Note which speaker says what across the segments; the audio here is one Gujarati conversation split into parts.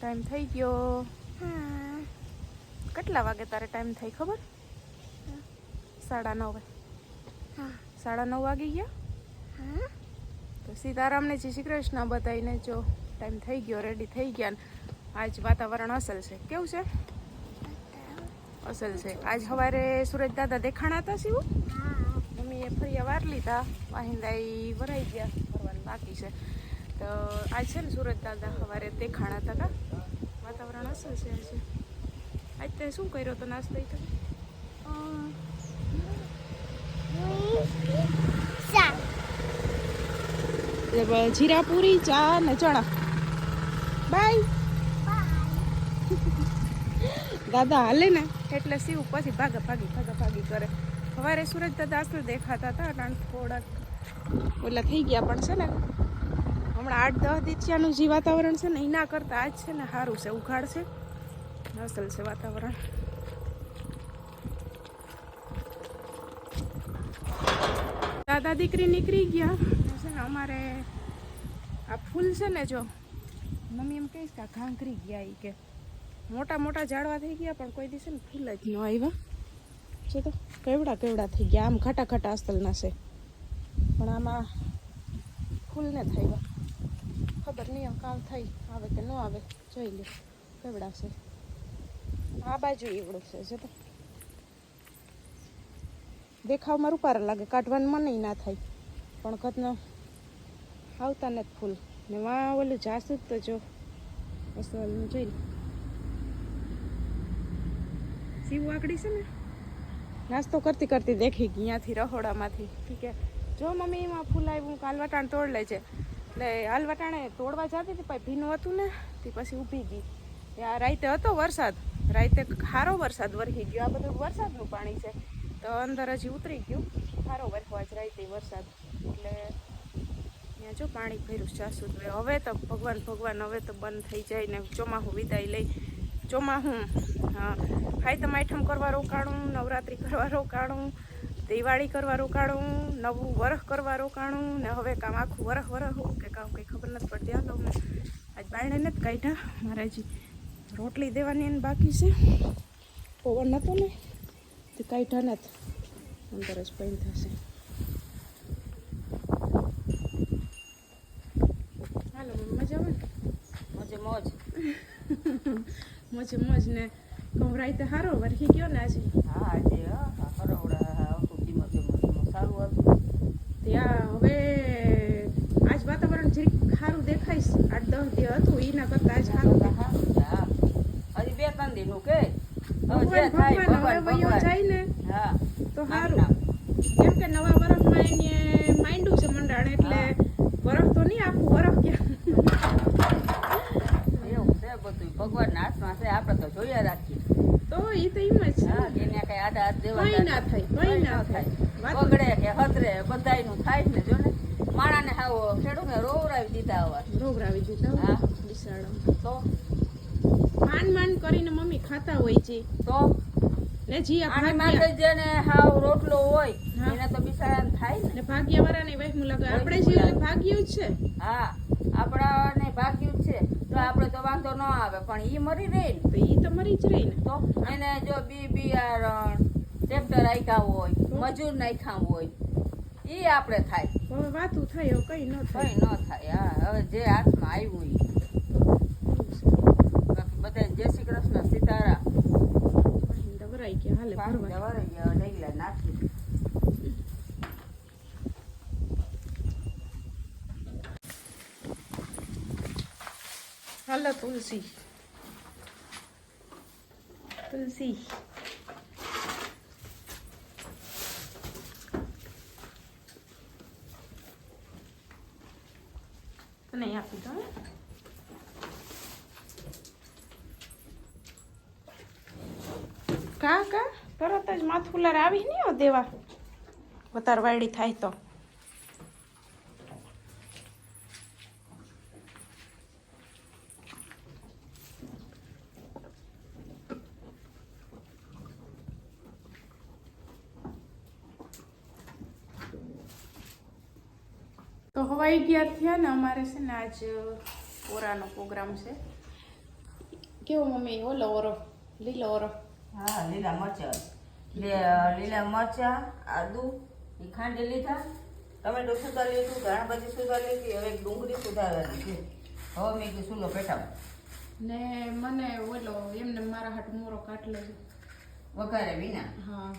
Speaker 1: ટાઈમ થઈ ગયો. કેટલા વાગે તારે ટાઈમ થઈ ખબર? સાડા નવ સાડા નવ વાગી ગયા? તો સીતારામને જય શ્રી કૃષ્ણ બતાવીને જો ટાઈમ થઈ ગયો રેડી થઈ ગયા ને. આજ વાતાવરણ અસલ છે. કેવું છે? અસલ છે. આજ સવારે સુરજ દાદા દેખાણા હતા શિવ? મમ્મીએ ફરી વાર લીધા. વાહિંદા ઈ ભરાઈ ગયા. ભરવાનું બાકી છે. તો આજ છે ને સુરત દાદા સવારે દેખાણા હતા કા? વાતાવરણ હશે છે આજે. આજ તે શું કર્યો તો નાસ્તો ઈ તો? જીરા પૂરી ચા ને ચણા. બાય. દાદા હાલે ને? એટલે શિવ પછી ભાગા ભાગી ભાગા ભાગી કરે. સવારે સુરજ દાદા અસલ દેખાતા હતા કારણ થોડાક ઓલા થઈ ગયા પણ છે ને, હમણાં આઠ, દસ દિવસનું જે વાતાવરણ છે ને, એના કરતાં આજ છે ને સારું છે, ઉઘાડ છે. અસલ છે વાતાવરણ. દાદા દીકરી નીકળી ગયા. છે ને અમારે આ ફૂલ છે ને જો, મમ્મી એમ કહીશ કે આ ઘાંઘરી ગયા એ કે. મોટા મોટા ઝાડવા થઈ ગયા પણ કોઈ દિવસે ને ફૂલ જ ન આવ્યા. છે તો કેવડા કેવડા થઈ ગયા. આમ ખાટા ખાટા અસ્તલના છે. પણ આમાં ફૂલને થયા. ખબર નહીં કામ થઈ આવે કે ન આવે. જોઈ લે, કેવડા છે. આ બાજુ એવડું છે, જો તો. દેખાવમાં રૂપારા લાગે, કાઢવાનું મને ના થાય. પણ કદનો આવતા નથી ફૂલ. ને વા ઓલું જાસૂદ તો જો જોઈ લે. સીવું આકડી છે ને? નાસ્તો કરતી કરતી દેખી ગઈ ત્યાંથી રહોડામાંથી. ઠીક છે. જો મમ્મી, એમાં ફૂલ આવ્યું કાલ વટાણ તોડ લે છે. એટલે હાલવટાણે તોડવા જતી હતી પછી ભીનું હતું ને, તે પછી ઊભી ગઈ. ત્યાં રાતે હતો વરસાદ. રાતે ખારો વરસાદ વરસી ગયો. આ બધું વરસાદનું પાણી છે. તો અંદર હજી ઉતરી ગયું. ખારો વરસવા જ રાતે વરસાદ. એટલે ત્યાં જો પાણી ભર્યું જાસૂદ હવે તો ભગવાન ભગવાન, હવે તો બંધ થઈ જાય ને ચોમાહું વિદાય લઈ. ચોમાહું. હા. ખાઈતમ આઈટમ કરવા રોકાણું નવરાત્રિ કરવા રોકાણું દિવાળી કરવા રોકાણું નવું વરખ કરવા રોકાણું ને હવે કામ આખું વરખ વરખ કે કામ કંઈ ખબર નથી પડતી. હાલો તમને આજ બાયણે નથી કાઢ્યા. મારે હજી રોટલી દેવાની એને બાકી છે. પવન નહોતો ને તે કાઢ્યા નથી. અંદર જ પૈન થશે. હાલો મજા આવે
Speaker 2: મોજે મોજ.
Speaker 1: મોજે મોજ ને કવરાઈ તો સારો વરખી ગયો ને આજે.
Speaker 2: હા આજે સારું હતું.
Speaker 1: ત્યાં હવે આજ વાતાવરણ જરીક સારું દેખાઈશ આઠ દસ દિવસ હતું એના કરતા આજ સારું દેખાય
Speaker 2: છે, હા. હજી બે ત્રણ દિનનું કે?
Speaker 1: ભગવાન જાય ને
Speaker 2: હા.
Speaker 1: તો સારું કેમ કે નવા વરસમાં એને માંડ્યું છે મંડાણ એટલે વરફ તો નહીં આખું વરફ ક્યાં.
Speaker 2: એવું છે બધું ભગવાનના હાથમાં છે આપણે તો જોયા રાખીએ.
Speaker 1: તો એ તો એમ જ છે.
Speaker 2: એને કઈ આડા હાથ દેવા
Speaker 1: ના થાય, કંઈ ના થાય.
Speaker 2: બગડે કે હતરે બધાયનું થાય ને જો ને. માણાને હાવ ખેડૂને રોવરાવી દીધા હવે
Speaker 1: રોવરાવી દીધા
Speaker 2: હા.
Speaker 1: બિસાડો
Speaker 2: તો?
Speaker 1: માન માન કરીને મમ્મી ખાતા હોય છે.
Speaker 2: તો?
Speaker 1: ને જી આપણે
Speaker 2: માટે જેને હાવ રોટલો હોય. એને તો બિચારાને થાય ને.
Speaker 1: ને ભાગ્યા વાળાની વહેમું લાગે આપણે જે ભાગ્યું જ છે.
Speaker 2: હા આપણાને ભાગ્યું જ છે. તો આપણે તો વાંધો ન આવે પણ ઈ મરી રહે ને.
Speaker 1: તો ઈ તો મરી જ રહે ને.
Speaker 2: તો એને જો બી બિયારણ ટ્રેક્ટર આખ્યા હોય મજૂર નાખ્યા હોય ઈ આપણે થાય.
Speaker 1: હવે વાતું થાય હવે કઈ ન થાય.
Speaker 2: કઈ ન થાય હા હવે જે હાથમાં આવ્યું ઈ. બાકી બધા જય શ્રી કૃષ્ણ સીતારા
Speaker 1: દવરાઈ ગયા હાલે
Speaker 2: જવારે ગયા ઢગલા નાખી.
Speaker 1: હાલો તુલસી તુલસી તને આપી દો? કા કા તરત જ માથું લાર આવી નહીં દેવા. વધારે વાયડી થાય તો. હવાઈ ગયા થયા ને અમારે છે ને આજ ઓરાનો પ્રોગ્રામ છે. કેવો મમ્મી? ઓલો ઓરો લીલો ઓરો.
Speaker 2: હા લીલા મરચા. લે લીલા મરચા આદુ એ ખાંડી લીધા. ટમેટો સુધાર લીધું ઘણા બધી સુધાર લીધી હવે ડુંગળી સુધારવાની છે. હવે મેં કીધું સુલો પેટાવ
Speaker 1: ને મને ઓલો એમને મારા હાથ મોરો કાટ લેજો
Speaker 2: વઘારે વિના.
Speaker 1: હા.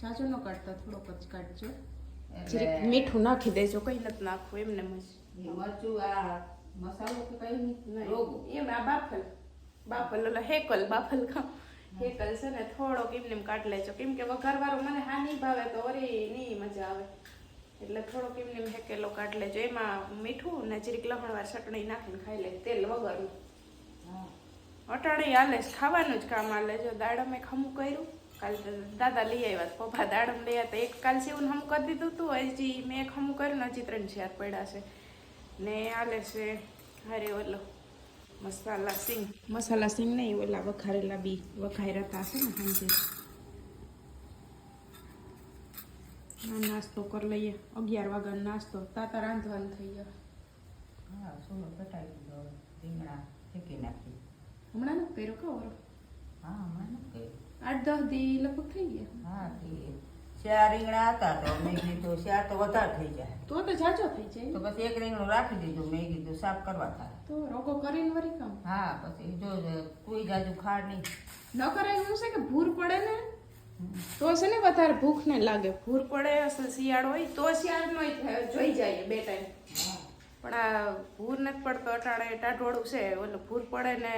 Speaker 1: ચાચો ન કાઢતા થોડોક જ કાઢજો. મીઠું નાખી દેજો કઈ નથી નાખવું એમને
Speaker 2: મરચું આ મસાલો કે કઈ નહીં
Speaker 1: એમ આ બાફલ. હેકલ બાફલ હેકલ છે ને થોડોક એમને એમ કાઢ લેજો. કેમ કે વઘારવાળો મને હા નહીં ભાવે તો વળી નહીં મજા આવે. એટલે થોડોક એમને હેકેલો કાઢ લેજો. એમાં મીઠું ને જરીક લહણવાર ચટણી નાખીને ખાઈ લે તેલ વગરનું. અટાણે હાલે ખાવાનું જ કામ હાલે. જો દાડમે ખમું કર્યું કાલ દાદા લઈ આવ્યા પપ્પા દાડમ લઈ આવ્યા એક કાલ સીવું હમ કરી દીધું હતું હજી મેં એક હમું કર્યું ને હજી ત્રણ ચાર પડ્યા છે. ને આલે છે હારે ઓલો મસાલા સિંગ. મસાલા સિંગ નહીં ઓલા વઘારેલા બી વઘારેલા હશે ને સાંજે. ના નાસ્તો કરી લઈએ. અગિયાર વાગ્યાનો નાસ્તો. તાતા રાંધવાનું થઈ ગયો.
Speaker 2: હા સુલો પેટાવી દીધો. રીંગણા ફેંકી નાખી.
Speaker 1: હમણાં નથી કર્યો કહો
Speaker 2: હા હમણાં નથી કર્યું.
Speaker 1: આઠ દસ દી લગભગ થઈ ગયા.
Speaker 2: હા તે ચાર રીંગણા હતા તો મેં કીધું ચાર તો વધારે થઈ જાય.
Speaker 1: તો તો જાજો થઈ જાય.
Speaker 2: તો પછી એક રીંગણું રાખી દીધું મેં કીધું સાફ કરવા થાય.
Speaker 1: તો રોગો કરીને વરી કામ.
Speaker 2: હા પછી જો કોઈ જાજુ ખાડ નહીં.
Speaker 1: ન કરાય એવું છે કે ભૂર પડે ને તો છે ને વધારે ભૂખ ને લાગે. ભૂર પડે શિયાળો હોય તો શિયાળનો જોઈ જાય બે ટાઈમ. ભૂર નથી પડતો અટાણે ટાઢોળું છે ઓલું ભૂર પડે ને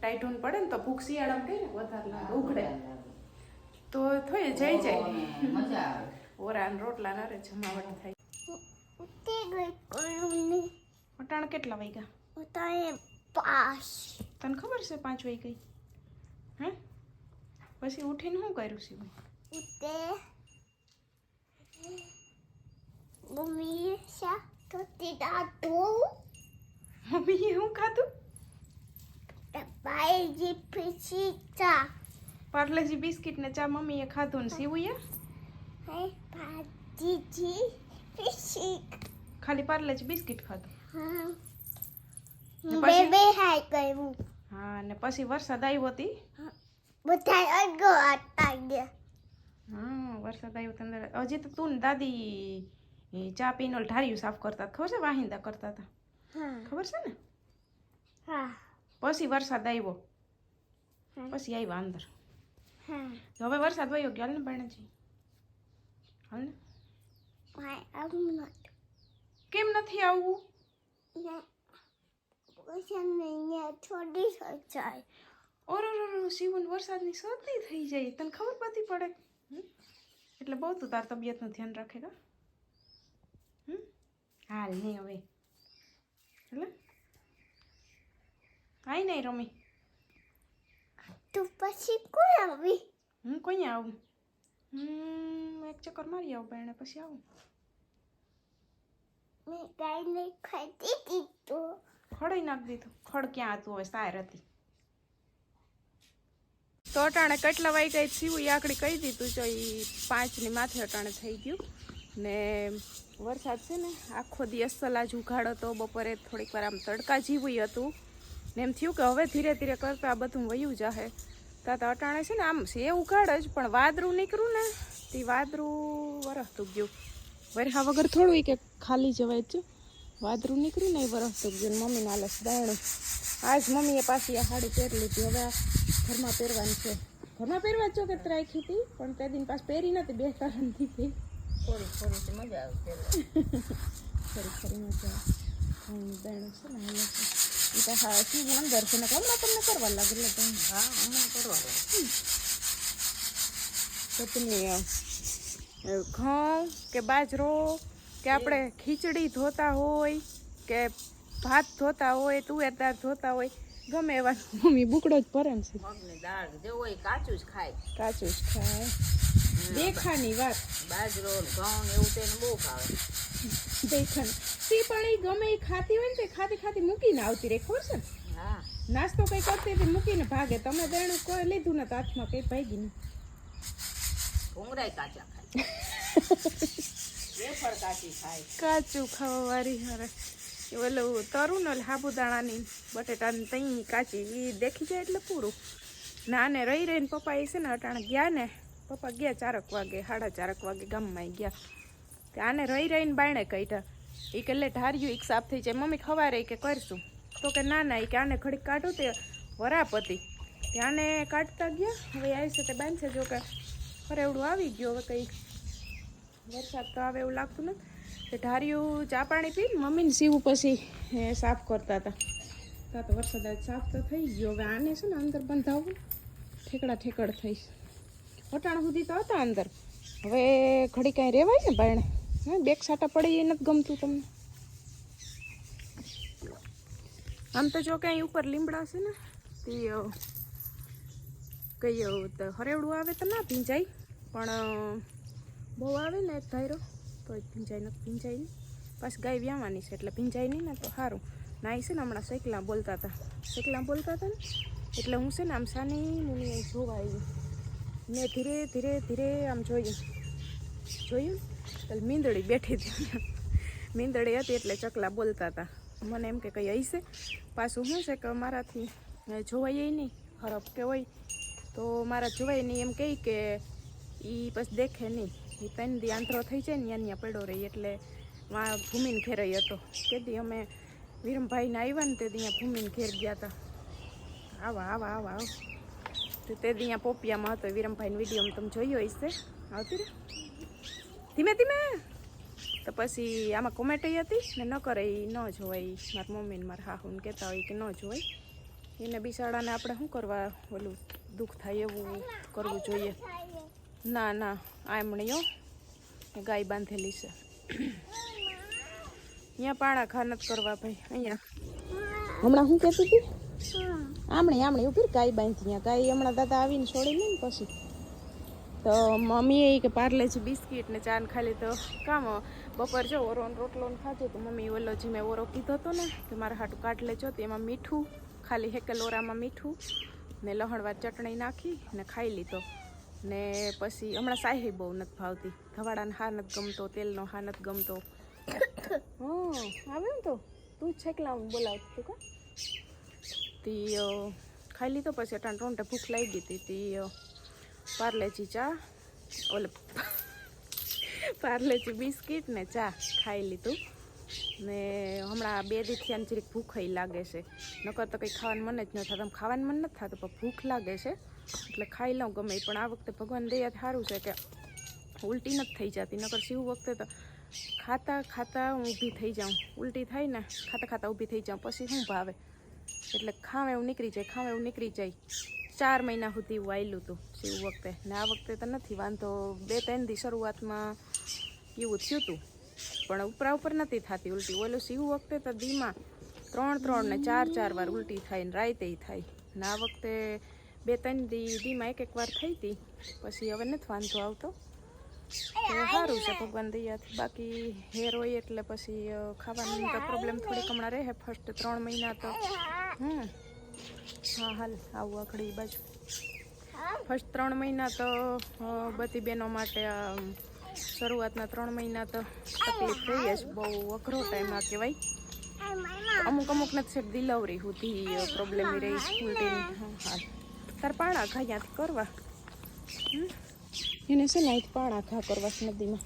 Speaker 1: ટાઈટુન પડે ને તો ભૂખ શિયાળામાં કઈ ને વધારે ઉઘડે. તો થઈ જઈ જાય.
Speaker 2: મજા આવે.
Speaker 1: ઓરા રોટલા નરે જમાવટ થાય. અટાણે કેટલા વાગ્યા? તને ખબર છે પાંચ વાગી ગઈ? હે? પછી ઉઠીને શું કર્યું છે મમ્મી શું? ખાધું? પાર્લેજી બિસ્કિટ ને ચા મમ્મીએ ખાધું ને સીવુએ? ખાલી પાર્લેજી બિસ્કિટ ખાધું? હા.
Speaker 3: બે હાય કર્યું.
Speaker 1: હા ને પછી વરસાદ આવ્યો હતી
Speaker 3: બધા અડગો આટા ગયા.
Speaker 1: હા વરસાદ આવ્યો તંદર હજી તો તું ને દાદી એ ચા પીને ઓલું ઢારિયું સાફ કરતા ખબર છે? વાહિંદા કરતા હતા.
Speaker 3: હા.
Speaker 1: ખબર છે ને?
Speaker 3: હા.
Speaker 1: પછી વરસાદ આવ્યો. પછી આવ્યા અંદર. હવે વરસાદ વયો ગયો. હાલ ને બાયણાજી હાલ ને? કેમ નથી આવવું ઓરો શિવન વરસાદની શરદી થઈ જાય. તને ખબર પડતી પડે? એટલે બહુ તું તાર તબિયતનું ધ્યાન રાખે કા હાલ નહીં હવે. એટલે કાંઈ નહીં રમી.
Speaker 3: તો પછી કોણ આવી?
Speaker 1: હું કોઈ આવું? હમ એક ચક્કર મારી આવું બાયણે પછી આવું.
Speaker 3: મેં કાંઈ નહીં ખાધી દીધું.
Speaker 1: ખડી નાખી દીધું. ખડ ક્યાં હતું હવે? સાર હતી. તો અટાણે કેટલા વાગ્યા સીવું એ આકડી કહી દીધું જો એ પાંચની માથે અટાણે થઈ ગયું. ને વરસાદ છે ને, આખો દિવસ સલાજ ઉઘાડો હતો, બપોરે થોડીક વાર આમ તડકા જીવું હતું. ને એમ થયું કે હવે ધીરે ધીરે કરતા આ બધું વયું જાહે. તા તો અટાણે છે ને, આમ છે ઉઘાડ જ, પણ વાદરું નીકળ્યું ને, તે વાદરું વરસતું ગયું. વરહા વગર થોડું કે ખાલી જવાય જ વાદરું નીકળ્યું ને, એ વરસતું ગયું. મમ્મીને આલસ દાણું. આજ મમ્મીએ પાછી આ સાડી પહેરી લીધી. હવે ઘરમાં પહેરવાની છે. ઘરમાં પહેરવા જ કે રાખી હતી પણ તે દિન પાસ પહેરી નથી બે કારણ દીધી
Speaker 2: થોડી થોડી મજા આવે.
Speaker 1: ફરી ફરી મજા દાણું છે ને હાલે છે. એ તો હા શું અંદર છે ને હમણાં તમને કરવા લાગે એટલે તમે
Speaker 2: હા હમણાં કરવા લાગે.
Speaker 1: અ, ઘઉં કે બાજરો કે આપણે ખીચડી ધોતા હોય કે ભાત ધોતા હોય તુવેર દાળ ધોતા હોય ગમે એવા. મમ્મી બુકડો જ ભરે છે
Speaker 2: મગની દાળ જે હોય કાચું જ ખાય.
Speaker 1: કાચું જ ખાય. દેખાની વાત.
Speaker 2: બાજરો ઘઉં એવું તેને બહુ ભાવે.
Speaker 1: દેખાની. તે પણ એ ગમે એ ખાતી હોય ને તે ખાતી ખાતી મૂકીને આવતી રહે ખબર છે ને?
Speaker 2: હા.
Speaker 1: નાસ્તો કઈ કરતી હતી મૂકીને ભાગે. તમે દેણું કોઈ લીધું ને તો હાથમાં કઈ ભાગી નહીં.
Speaker 2: ભૂંગળાય કાચા ખાય. કાચી ખાય.
Speaker 1: કાચું ખાવા વાળી હારે. એ ઓલું તરું ને સાબુદાણાની બટેટાની તઈ કાચી એ દેખી જાય એટલે પૂરું. ના ને રહી રહીને પપ્પા એ છે ને અટાણે ગયા ને પપ્પા ગયા ચારક વાગે, સાડા ચારક વાગે ગામમાં ગયા. કે આને રહી રહીને બાયણે કાઢ્યા એ કે, લે, ઢાર્યું એક સાફ થઈ જાય. મમ્મી ખવારે કે, કરશું. તો કે, ના ના એ કે, આને ઘડીક કાઢું તે વરાપ હતી તે આને કાઢતા ગયા. હવે આવી છે તે બાંધશે. જો કે ફરે એવડું આવી ગયું હવે કંઈ વરસાદ તો આવે એવું લાગતું નથી. તે ઢારિયું ચા પાણી પીને મમ્મીને સીવું પછી સાફ કરતા હતા. ત્યાં તો વરસાદ સાફ તો થઈ ગયો. હવે આને છે ને અંદર બંધાવવું. ઠેકડા ઠેકડ થઈ. વટાણ સુધી તો હતા અંદર. હવે ઘડી કાંઈ રહેવાય ને બાયણે? હા, બેગ સાટા પડી એ નથી ગમતું તમને. આમ તો જો ક્યાંય ઉપર લીમડા છે ને, તે કઈ હરેવડું આવે તો ના ભીંજાય, પણ બહુ આવે ને એક ધાયરો તો ભીંજાય નથી ભીંજાય નહીં પાછી ગાય વ્યાવાની છે, એટલે ભીંજાય નહીં ને તો સારું નાઈ છે ને હમણાં શેકલા બોલતા હતા. શેકલા બોલતા હતા ને, એટલે હું છે ને આમ સાની મુની જોવા આવી. મેં ધીરે ધીરે ધીરે આમ જોયું જોયું? એટલે મીંદડી બેઠી હતી મીંદડી હતી એટલે ચકલા બોલતા હતા. મને એમ કે કંઈ હશે પાછું શું છે કે મારાથી જોવાય નહીં, હરફ કે હોય. તો મારા જોવાય નહીં એમ કહે કે એ પછી દેખે નહીં. એ ત્રણ દી થઈ જાય ને ત્યાં ત્યાં પડ્યો રહી એટલે વાં ભૂમિને ઘેરાઈ હતો. કે દી અમે વિરમભાઈને આવ્યા ને તે ત્યાં ભૂમિને ઘેર ગયા હતા આવા આવા આવા, આવ. તો તે દી પોપિયામાં હતો. વિરમભાઈનો વીડિયો તમે જોયો હશે આવતી રે ધીમે ધીમે. તો પછી આમાં કોમેટી હતી ને ન કરે એ ન જોવાય મારા મમ્મીને મારા હાહુને કહેતા હોય કે ન જોવાય. એને બિસાડાને આપણે શું કરવા ઓલું દુઃખ થાય એવું કરવું જોઈએ? ના ના. આમણીઓ ગાય બાંધેલી છે. અહીંયા પાણા ખાનત કરવા ભાઈ. અહીંયા. હમણાં શું કહેતી હતી? આમણી આમણે ઉપર ગાય બાંધી ત્યાં ગાય હમણાં દાદા આવીને છોડી ને પછી. તો મમ્મીએ કે પાર્લેજી બિસ્કિટ ને ચાન ખાલી તો કામ બપોર જો ઓરો રોટલો ખાધું તો મમ્મી ઓલો જે મેં ઓરો કીધો હતો ને કે મારા હાટું કાટ લેજો તો એમાં મીઠું ખાલી હેકેલ ઓરામાં મીઠું ને લહણવાર ચટણી નાખી ને ખાઈ લીધો. ને પછી હમણાં સાહી બહુ નથી ભાવતી. ધવાડાને હા નથી ગમતો તેલનો હા નથી ગમતો. હા આવે ને તો. તું છેકલા બોલાવતું તું કા? તી ખાઈ લીધો પછી અટાણ ટોંટે ભૂખ લાગી હતી તી પાર્લેજી ચા, ઓલે પાર્લેજી બિસ્કિટ ને ચા ખાઈ લીધું. ને હમણાં બે દીથી આની જરીક ભૂખ ય લાગે છે. નકર તો કંઈ ખાવાનું મન જ ન થતું ખાવાનું મન નથી થતું, પણ ભૂખ લાગે છે. એટલે ખાઈ લઉં ગમે. પણ આ વખતે ભગવાન દયા સારું છે કે ઉલટી નથી થઈ જતી. નકર શિવ વખતે તો ખાતા ખાતા હું ઊભી થઈ જાઉં. ઉલટી થાય ને, ખાતા ખાતા ઊભી થઈ જાઉં. પછી શું ભાવે? એટલે ખાવ એવું નીકળી જાય, ખાવ એવું નીકળી જાય. ચાર મહિના સુધી એવું આવેલું હતું શિવ વખતે. ને આ વખતે તો નથી વાંધો બે ત્રણ દી શરૂઆતમાં એવું થયું હતું પણ ઉપરા ઉપર નથી થતી ઉલટી. ઓલું શિવ વખતે તો દીમાં ત્રણ ત્રણ ને ચાર ચાર વાર ઉલટી થાય ને રાતે થાય. ને આ વખતે બે ત્રણ દી દીમાં એક એક વાર થઈ હતી પછી હવે નથી વાંધો આવતો. સારું છે ભગવાન દયાથી. બાકી હેર હોય એટલે પછી ખાવાની તો પ્રોબ્લેમ થોડીક હમણાં રહે. ફર્સ્ટ ત્રણ મહિના તો. હમ. હા હાલ આવું આખડી બાજુ. ફર્સ્ટ ત્રણ મહિના તો બધી બહેનો માટે આ શરૂઆતના ત્રણ મહિના તો તકલીફ થઈ જ બહુ અઘરો ટાઈમ આ કહેવાય. અમુક અમુક ને છેક દિલવરી સુધી પ્રોબ્લેમ રહી ઉલટીની હા તાર પાણા ઘા કરવા. હમ? એને છે ને અહીંથી આખા ઘા કરવા નદીમાં.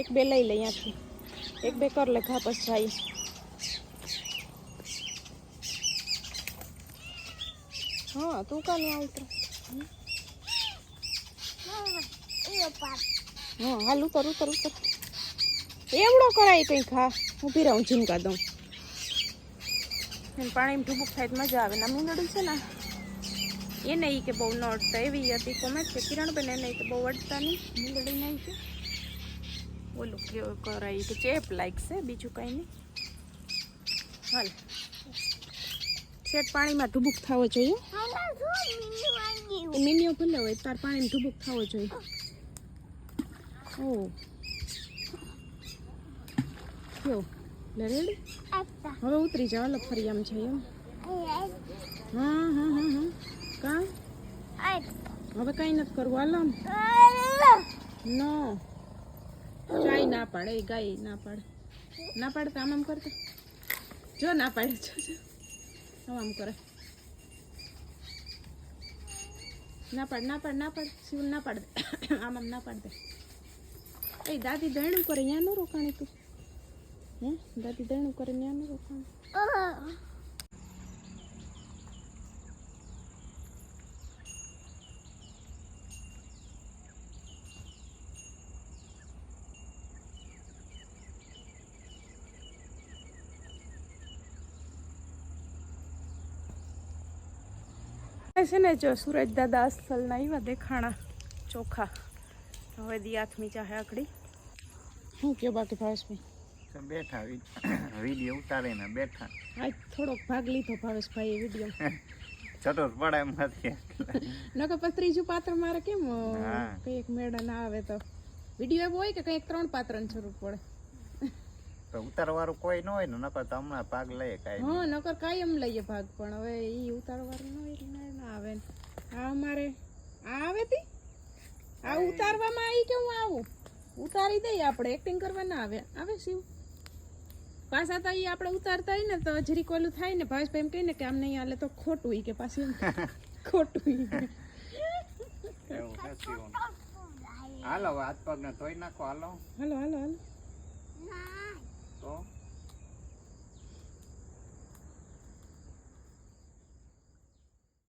Speaker 1: એક બે લઈ લે અહીંયાથી. એક બે કર લે ઘા પછી જાય. હા, તું કાલે આવતો હા, હાલ ઉતર ઉતર ઉતર. એવડો કરાય કંઈ ખા ઊભી રહું ઝીંકા દઉં. પાણી ઢૂબુક થાય મજા આવે. ને આ છે ને? એને નહીં કે બહુ ન અડતા એવી હતી કોમેન્ટ કે કિરણબેન એને નહીં કે બહુ અડતા નહીં મીંદડી નહીં છે. ઓલું કેવું કરાય કે ચેપ લાગશે બીજું કાંઈ નહીં. હાલ. શેઠ પાણીમાં ઢૂબુક થવો જોઈએ. એ મીનીઓ ભલે હોય તાર પાણીમાં ઢૂબુક થવો જોઈએ. ઓ. કેવો
Speaker 3: લરેલી
Speaker 1: હવે ઉતરી જાવ ફરી આમ છે એમ
Speaker 3: એ
Speaker 1: હા હા હા હા. કા? હવે કઈ નથી કરવું. આલમ. નો. ચાય ના પાડે એ ગાય ના પાડે. ના પાડે તો આમ આમ કરતા. જો ના પાડે જો જો. આમ આમ કરે. ના પાડ ના પાડ ના પાડ. શિવ ના પાડ દે. આમ આમ ના પાડ દે. એ દાદી દયણું કરે ત્યાં નું રોકાણી તું હે? દાદી દયણું કરે ત્યાં નું રોકાણી છે ને જો સુરજ દાદા અસલ ના આવ્યા દેખાણા ચોખા. હવે દી આથમી ચાહે આકડી. શું કે બાકી ભાવેશભાઈ?
Speaker 4: બેઠા વીડિયો ઉતારીને બેઠા.
Speaker 1: આજ થોડોક ભાગ લીધો ભાવેશભાઈ એ વીડિયો
Speaker 4: ચટોર પડે એમ નથી.
Speaker 1: નકર પછી ત્રીજું પાત્ર મારે કેમ કંઈક મેળા ના આવે તો? વીડિયો એવો હોય કે કંઈક ત્રણ પાત્રની જરૂર પડે?
Speaker 4: તો ઉતારવાળું કોઈ ન હોય ને નકર તો હમણાં ભાગ લઈએ કાંઈ.
Speaker 1: હા નકર કાયમ લઈએ ભાગ પણ હવે એ ઉતારવાનું ન હોય એટલે ના આવે ને આ અમારે આ આવે તી? આ ઉતારવામાં આવી કે હું આવું? ઉતારી દઈએ આપણે એક્ટિંગ કરવા ના આવે. આવે શિવ? પાછા તો ઈ આપણે ઉતારતા હોય ને તો હજરી ઓલું થાય ને ભાવેશભાઈ એમ કહે ને કે આમ નહીં હાલે તો ખોટું ઈ કે પાછું ખોટું.
Speaker 4: હાલો હાથ પગ ને ધોઈ નાખો હાલો.
Speaker 1: હાલો હાલો હાલો.
Speaker 3: ના.
Speaker 4: તો?